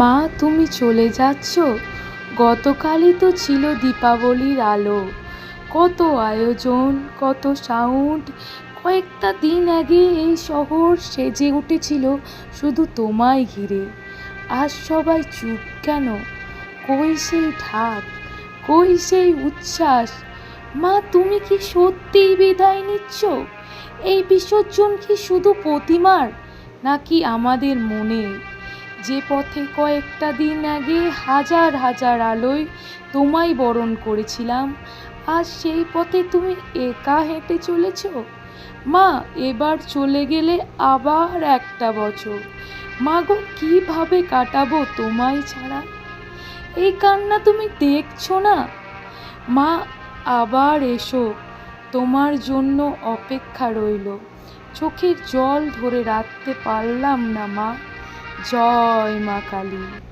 মা, তুমি চলে যাচ্ছ? গতকালই তো ছিল দীপাবলির আলো। কত আয়োজন, কত সাউন্ড কয়েকটা দিন আগে এই শহর সেজে উঠেছিল শুধু তোমায় ঘিরে। আজ সবাই চুপ কেন? কই সেই ঢাক? কই সেই উচ্ছ্বাস? মা, তুমি কি সত্যিই বিদায় নিচ্ছ? এই বিসর্জন কি শুধু প্রতিমার, নাকি আমাদের মনে যে পথে কয়েকটা দিন আগে হাজার হাজার আলোয় তোমায় বরণ করেছিলাম, আজ সেই পথে তুমি একা হেঁটে চলেছ? মা, এবার চলে গেলে আবার একটা বছর। মা গো, কীভাবে কাটাবো তোমায় ছাড়া? এই কান্না তুমি দেখছ না? মা, আবার এসো। তোমার জন্য অপেক্ষা রইল। চোখের জল ধরে রাখতে পারলাম না মা। জয় মা কালী।